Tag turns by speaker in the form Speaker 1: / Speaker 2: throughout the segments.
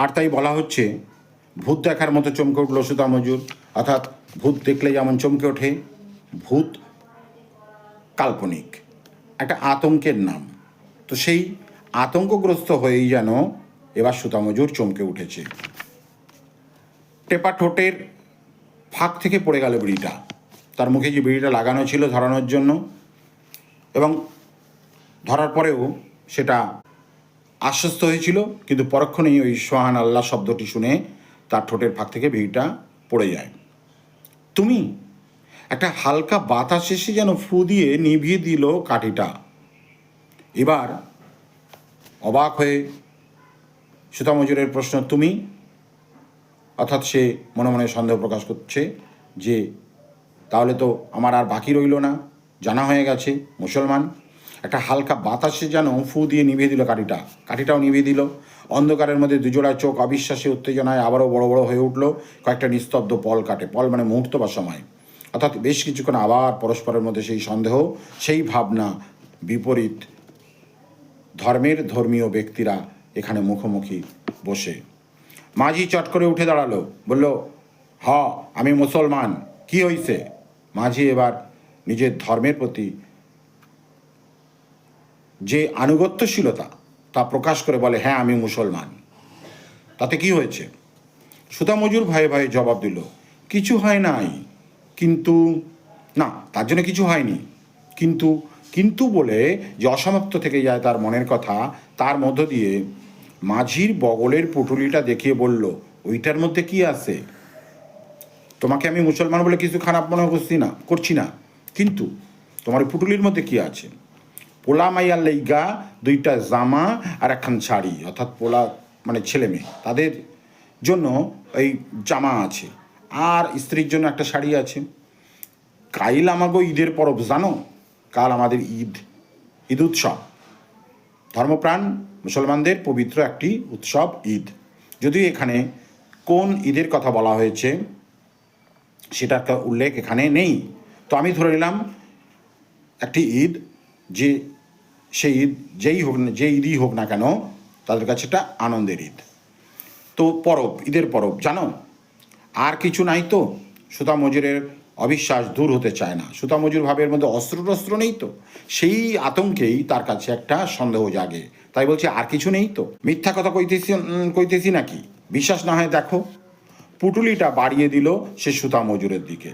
Speaker 1: আর তাই বলা হচ্ছে, ভূত দেখার মতো চমকে উঠল সুতা মজুর। অর্থাৎ ভূত দেখলে যেমন চমকে ওঠে, ভূত কাল্পনিক। একটা আতঙ্কের নাম। তো সেই আতঙ্কগ্রস্ত হয়েই যেন এবার সুতামজুর চমকে উঠেছে। টেপা ঠোঁটের ফাঁক থেকে পড়ে গেল বিড়িটা। তার মুখে যে বিড়িটা লাগানো ছিল ধরানোর জন্য। এবং ধরার পরেও সেটা আশ্বস্ত হয়েছিল, কিন্তু পরক্ষণেই ওই সোহান আল্লাহ শব্দটি শুনে তার ঠোঁটের ফাঁক থেকে ভিড়টা পড়ে যায়। তুমি, একটা হালকা বাতাস এসে যেন ফু দিয়ে নিভিয়ে দিল কাঠিটা। এবার অবাক হয়ে সুতামজুরের প্রশ্ন, তুমি? অর্থাৎ সে মনে মনে সন্দেহ প্রকাশ করছে যে, তাহলে তো আমার আর বাকি রইল না। জানা হয়ে গেছে মুসলমান একটা হালকা বাতাসে যেন ফু দিয়ে নিভিয়ে দিল কাঠিটা। কাঠিটাও নিভিয়ে দিল। অন্ধকারের মধ্যে দুজোড়া চোখ অবিশ্বাসী উত্তেজনায় আবারও বড় বড় হয়ে উঠল কয়েকটা নিস্তব্ধ পল কাটে পল মানে মুহূর্ত বা সময়। অর্থাৎ বেশ কিছুক্ষণ আবার পরস্পরের মধ্যে সেই সন্দেহ, সেই ভাবনা, বিপরীত ধর্মের ধর্মীয় ব্যক্তিরা এখানে মুখোমুখি বসে। মাঝি চট করে উঠে দাঁড়াল। বলল, হ, আমি মুসলমান। কি হইছে? মাঝি এবার নিজের ধর্মের প্রতি যে আনুগত্যশীলতা তা প্রকাশ করে বলে হ্যাঁ আমি মুসলমান। তাতে কি হয়েছে? সুতামজুর ভয়ে ভয়ে জবাব দিল, কিছু হয় নাই, কিন্তু না, তার জন্য কিছু হয়নি। কিন্তু কিন্তু বলে যে অসমাপ্ত থেকে যায় তার মনের কথা, তার মধ্য দিয়ে মাঝির বগলের পুটুলিটা দেখিয়ে বলল, ওইটার মধ্যে কি আছে? তোমাকে আমি মুসলমান বলে কিছু খারাপ মনে করছি না করছি না। কিন্তু তোমার পুটুলির মধ্যে কি আছে? পোলা মাইয়ার লেগা দুইটা জামা আর একখান শাড়ি, অর্থাৎ পোলা মানে ছেলে মেয়ে। তাদের জন্য এই জামা আছে। আর স্ত্রীর জন্য একটা শাড়ি আছে। কাইল আমাগো ঈদের পরব, জানো? কাল আমাদের ঈদ। ঈদ উৎসব। ধর্মপ্রাণ মুসলমানদের পবিত্র একটি উৎসব ঈদ। যদিও এখানে কোন ঈদের কথা বলা হয়েছে, সেটার উল্লেখ এখানে নেই। তো আমি ধরে নিলাম, একটি ঈদ যে সেই ঈদ যেই হোক না যে ঈদই হোক না কেন, তাদের কাছে এটা আনন্দের ঈদ। তো পরব, ঈদের পরব, জানো? আর কিছু নাই তো। সুতা মজুরের অবিশ্বাস দূর হতে চায় না। সুতা মজুর ভাবের মধ্যে অস্ত্র টস্ত্র নেই তো। সেই আতঙ্কেই তার কাছে একটা সন্দেহ জাগে। তাই বলছে, আর কিছু নেই তো? মিথ্যা কথা কইতেছি কইতেছি নাকি? বিশ্বাস না হয় দেখো। পুটুলিটা বাড়িয়ে দিল সে সুতা মজুরের দিকে।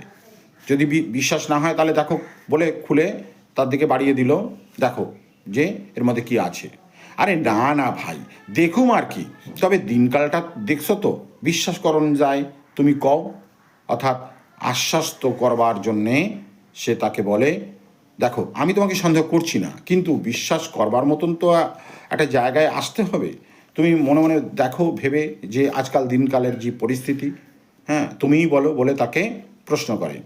Speaker 1: যদি বিশ্বাস না হয় তাহলে দেখো, বলে খুলে তার দিকে বাড়িয়ে দিল, দেখো, যে এর মধ্যে কি আছে। আরে না না ভাই, দেখুম আর কি। তবে দিনকালটা দেখছ তো, বিশ্বাস করণ যায়, তুমি কও। অর্থাৎ আশ্বাস্ত করবার জন্যে সে তাকে বলে, দেখো, আমি তোমাকে সন্দেহ করছি না, কিন্তু বিশ্বাস করবার মতন তো একটা জায়গায় আসতে হবে। তুমি মনে মনে দেখো, ভেবে যে আজকাল দিনকালের যে পরিস্থিতি হ্যাঁ তুমিই বলো বলে তাকে প্রশ্ন করে।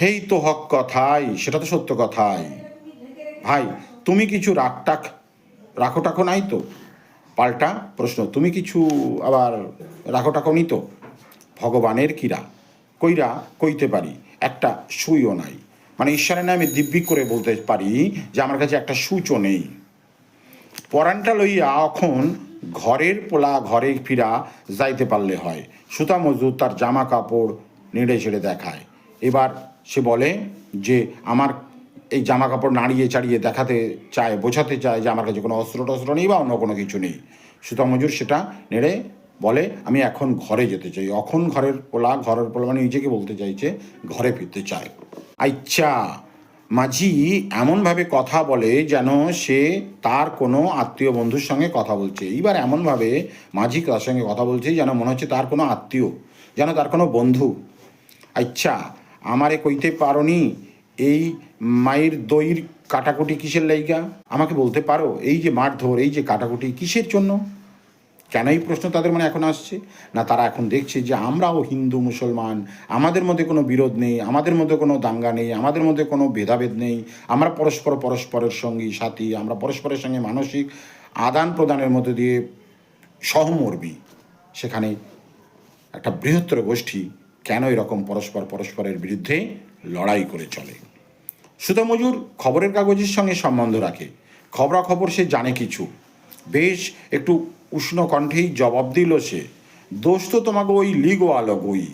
Speaker 1: হেই তো হক কথাই, সেটা তো সত্য কথাই। ভাই, তুমি কিছু রাগ টাক রাখো টাকো নাই তো? পাল্টা প্রশ্ন, তুমি কিছু আবার রাখো টাকো নি তো? ভগবানের কিরা কইরা কইতে পারি, একটা সুইও নাই। মানে ঈশ্বরের নামে দিব্যি করে বলতে পারি যে আমার কাছে একটা সূচও নেই। পরানটা লইয়া এখন ঘরের পোলা ঘরে ফিরা যাইতে পারলে হয়। সুতা মজদুর তার জামা কাপড় নেড়ে ছেড়ে দেখায়। এবার সে বলে যে আমার এই জামা কাপড় নাড়িয়ে চাড়িয়ে দেখাতে চায়, বোঝাতে চায় যে আমার কাছে কোনো অস্ত্র টস্ত্র নেই বা অন্য কোনো কিছু নেই। সুতা মজুর সেটা নেড়ে বলে, আমি এখন ঘরে যেতে চাই। এখন ঘরের পোলা ঘরের পোলা মানে নিজেকে বলতে চাইছে, ঘরে ফিরতে চায়। আচ্ছা মাঝি এমনভাবে কথা বলে যেন সে তার কোনো আত্মীয় বন্ধুর সঙ্গে কথা বলছে। এইবার এমনভাবে মাঝি তার সঙ্গে কথা বলছে যেন মনে হচ্ছে তার কোনো আত্মীয়, যেন তার কোনো বন্ধু। আচ্ছা আমারে কইতে পারোনি, এই মায়ের দইর কাটাকুটি কিসের লাইগা? আমাকে বলতে পারো, এই যে মারধর এই যে কাটাকুটি কিসের জন্য? কেন এই প্রশ্ন তাদের মনে এখন আসছে? না, তারা এখন দেখছে যে আমরাও হিন্দু, মুসলমান, আমাদের মধ্যে কোনো বিরোধ নেই, আমাদের মধ্যে কোনো দাঙ্গা নেই, আমাদের মধ্যে কোনো ভেদাভেদ নেই। আমরা পরস্পর পরস্পরের সঙ্গে, সাথী, আমরা পরস্পরের সঙ্গে মানসিক আদান প্রদানের মধ্যে দিয়ে সহমর্মী। সেখানে একটা বৃহত্তর গোষ্ঠী কেন এরকম পরস্পর পরস্পরের বিরুদ্ধে লড়াই করে চলে? সুতা মজুর খবরের কাগজের সঙ্গে সম্বন্ধ রাখে। খবরাখবর সে জানে কিছু। বেশ একটু উষ্ণ কণ্ঠেই জবাব দিল সে, দোষ তো তোমাকে ওই লিগওয়ালো ওই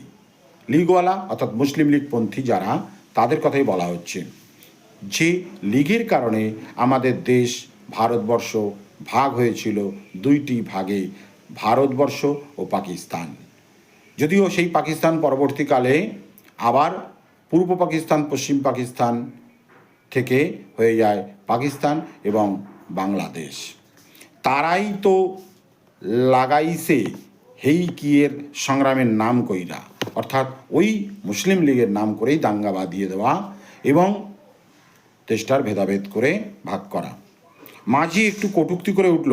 Speaker 1: লিগওয়ালা অর্থাৎ মুসলিম লীগপন্থী যারা, তাদের কথাই বলা হচ্ছে। যে লীগের কারণে আমাদের দেশ ভারতবর্ষ ভাগ হয়েছিল দুইটি ভাগে, ভারতবর্ষ ও পাকিস্তান। যদিও সেই পাকিস্তান পরবর্তীকালে আবার পূর্ব পাকিস্তান, পশ্চিম পাকিস্তান থেকে হয়ে যায় পাকিস্তান এবং বাংলাদেশ। তারাই তো লাগাইছে হেই কিয়ের সংগ্রামের নাম কইরা। অর্থাৎ ওই মুসলিম লীগের নাম করেই দাঙ্গা বাঁধিয়ে দেওয়া এবং দেশটার ভেদাভেদ করে ভাগ করা। মাঝি একটু কটুক্তি করে উঠল।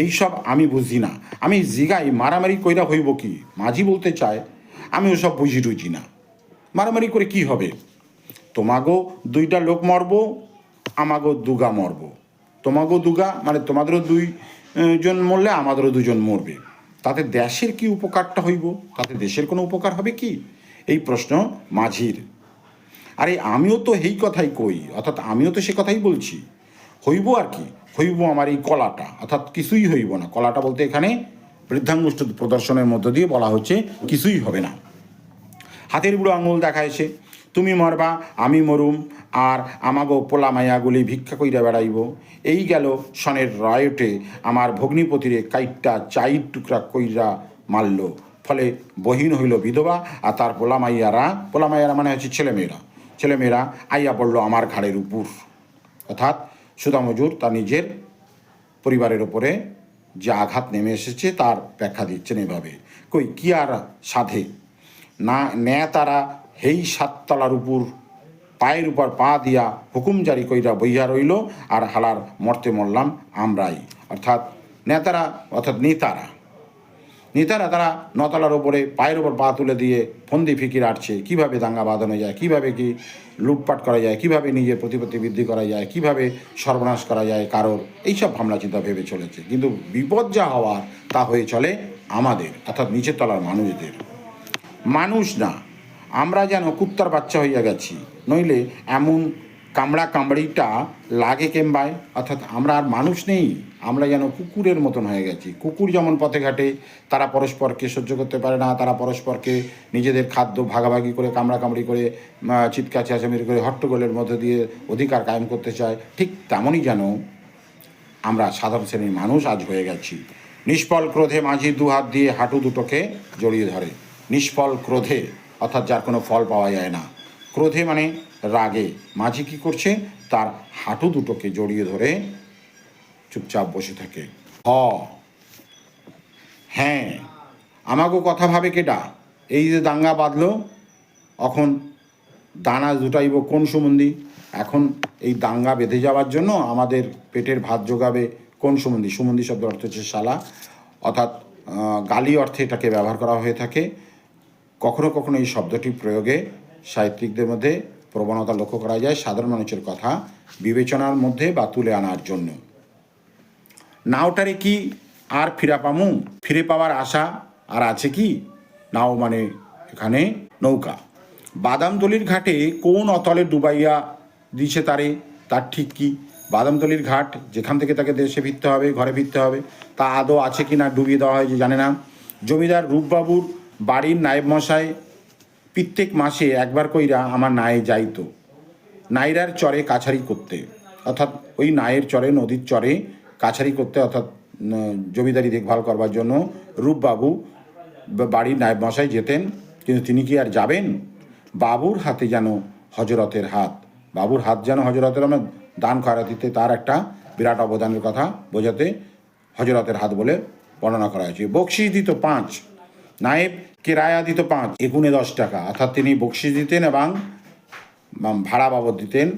Speaker 1: এই সব আমি বুঝি না। আমি জিগাই মারামারি কইরা হইব কি? মাঝি বলতে চায়, আমি ওসব বুঝি টুঝি না। মারামারি করে কি হবে? তোমাগো দুইটা লোক মরবো, আমাগো দুগা মরবো। তোমাগো দুগা মানে তোমাদেরও দুই জন মরলে আমাদেরও দুজন মরবে। তাতে দেশের কি উপকারটা হইব? তাতে দেশের কোনো উপকার হবে কি? এই প্রশ্ন মাঝির। আরে আমিও তো এই কথাই কই, অর্থাৎ আমিও তো সে কথাই বলছি। হইব আর কি। হইব আমার এই কলাটা, অর্থাৎ কিছুই হইব না। কলাটা বলতে এখানে বৃদ্ধাঙ্গুষ্ঠ প্রদর্শনের মধ্য দিয়ে বলা হচ্ছে কিছুই হবে না। হাতের বুড়ো আঙুল দেখা এসে তুমি মরবা, আমি মরুম, আর আমাগো পোলা মায়াগুলি ভিক্ষা কইরা বেড়াইব। এই গেল সনের রয়টে, আমার ভগ্নিপতিরে কাইটটা চাইর টুকরা কইরা মারল। ফলে বহিন হইল বিধবা, আর তার পোলা মাইয়ারা পোলা মাইয়ারা মানে হচ্ছে ছেলেমেয়েরা। ছেলেমেয়েরা আইয়া পড়ল আমার ঘাড়ের উপর। অর্থাৎ সুদা মজুর তার নিজের পরিবারের ওপরে যে আঘাত নেমে এসেছে তার ব্যাখ্যা দিচ্ছেন এভাবে। কই, কি আর সাধে? না, ন্যায় তারা হেই সাততলার উপর, পায়ের উপর পা দিয়া হুকুম জারি কইরা বইয়া রইল, আর হালার মর্তে মরলাম আমরাই। অর্থাৎ নেতারা অর্থাৎ নেতারা। নেতারা তারা নতলার ওপরে পায়ের ওপর পা তুলে দিয়ে ফন্দি ফিকির আটছে। কীভাবে দাঙ্গা বাঁধানো যায়? কীভাবে কি লুটপাট করা যায়? কীভাবে নিজের প্রতিপত্তি বৃদ্ধি করা যায়? কীভাবে সর্বনাশ করা যায় কারোর? এইসব ভাবনা চিন্তা ভেবে চলেছে। কিন্তু বিপদ যা হওয়ার, তা হয়ে চলে আমাদের, অর্থাৎ নিচের তলার মানুষদের। মানুষ না, আমরা যেন কুত্তার বাচ্চা হইয়া গেছি। নইলে এমন কামড়া কামড়িটা লাগে কেম্বায়, অর্থাৎ আমরা আর মানুষ নেই, আমরা যেন কুকুরের মতন হয়ে গেছি। কুকুর যেমন পথে ঘাটে, তারা পরস্পরকে সহ্য করতে পারে না, তারা পরস্পরকে নিজেদের খাদ্য ভাগাভাগি করে, কামড়া কামড়ি করে চিৎকার চেঁচামেচি করে, হট্টগোলের মধ্যে দিয়ে অধিকার কায়েম করতে চায়, ঠিক তেমনই যেন আমরা সাধারণ শ্রেণির মানুষ আজ হয়ে গেছি। নিষ্ফল ক্রোধে মাঝি দু হাত দিয়ে হাঁটু দুটোকে জড়িয়ে ধরে। নিষ্ফল ক্রোধে, অর্থাৎ যার কোনো ফল পাওয়া যায় না। ক্রোধে মানে রাগে। মাঝি কি করছে? তার হাঁটু দুটোকে জড়িয়ে ধরে চুপচাপ বসে থাকে। হ। হ্যাঁ। আমাকেও কথা ভাবে কেটা? এই যে দাঙ্গা বাঁধলো, এখন দানা জুটাইব কোন সুমন্দি? এখন এই দাঙ্গা বেঁধে যাওয়ার জন্য আমাদের পেটের ভাত যোগাবে কোন সুমন্দি? সুমন্দি শব্দ অর্থ হচ্ছে শালা। অর্থাৎ গালি অর্থে এটাকে ব্যবহার করা হয়ে থাকে। কখনো কখনো এই শব্দটি প্রয়োগে সাহিত্যিকদের মধ্যে প্রবণতা লক্ষ্য করা যায় সাধারণ মানুষের কথা বিবেচনার মধ্যে বা তুলে আনার জন্য। নাওটারে কি আর ফিরা পামু? ফিরে পাওয়ার আশা আর আছে কি? নাও মানে এখানে নৌকা। বাদামতলির ঘাটে কোন অতলে ডুবাইয়া দিছে তারে? তার ঠিক কি? বাদামতলির ঘাট, যেখান থেকে তাকে দেশে ফিরতে হবে, ঘরে ফিরতে হবে, তা আদৌ আছে কি না ডুবিয়ে দেওয়া হয় যে জানে না। জমিদার রূপবাবুর বাড়ির নায়েব মশাই প্রত্যেক মাসে একবার কইরা আমার নায়ে যাইতো। নাইরার চরে কাছারি করতে। অর্থাৎ ওই নায়ের চরে, নদীর চরে কাছারি করতে, অর্থাৎ জমিদারি দেখভাল করবার জন্য রূপবাবু বাড়ির নায়েব মশাই যেতেন। কিন্তু তিনি কি আর যাবেন? বাবুর হাতে যেন হজরতের হাত। বাবুর হাত যেন হজরতের আমার দান খয়রাতিতে তার একটা বিরাট অবদানের কথা বোঝাতে হজরতের হাত বলে বর্ণনা করা হয়েছে। বকশিস দিত পাঁচ। নায়েব কেরায়া দিত পাঁচ এগুনে দশ টাকা। অর্থাৎ তিনি বকশিস দিতেন এবং ভাড়া বাবদ দিতেন।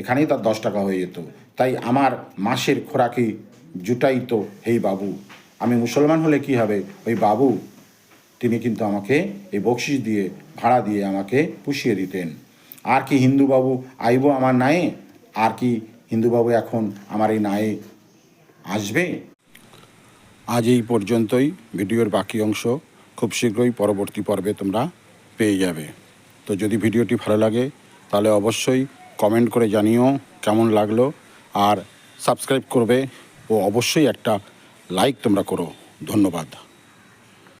Speaker 1: এখানেই তার দশ টাকা হয়ে যেত। তাই আমার মাসের খোরাকি জুটাই তো হেই বাবু, আমি মুসলমান হলে কি হবে? ওই বাবু, তিনি কিন্তু আমাকে এই বকশিস দিয়ে, ভাড়া দিয়ে আমাকে পুষিয়ে দিতেন। আর কি হিন্দু বাবু আইব আমার নায়ে? আর কি হিন্দু বাবু এখন আমার এই নায়ে আসবে? আজ এই পর্যন্তই। ভিডিওর বাকি অংশ খুব শীঘ্রই পরবর্তী পর্বে তোমরা পেয়ে যাবে। তো যদি ভিডিওটি ভালো লাগে, তাহলে অবশ্যই কমেন্ট করে জানিও কেমন লাগল, আর সাবস্ক্রাইব করবে, ও অবশ্যই একটা লাইক তোমরা করো। ধন্যবাদ।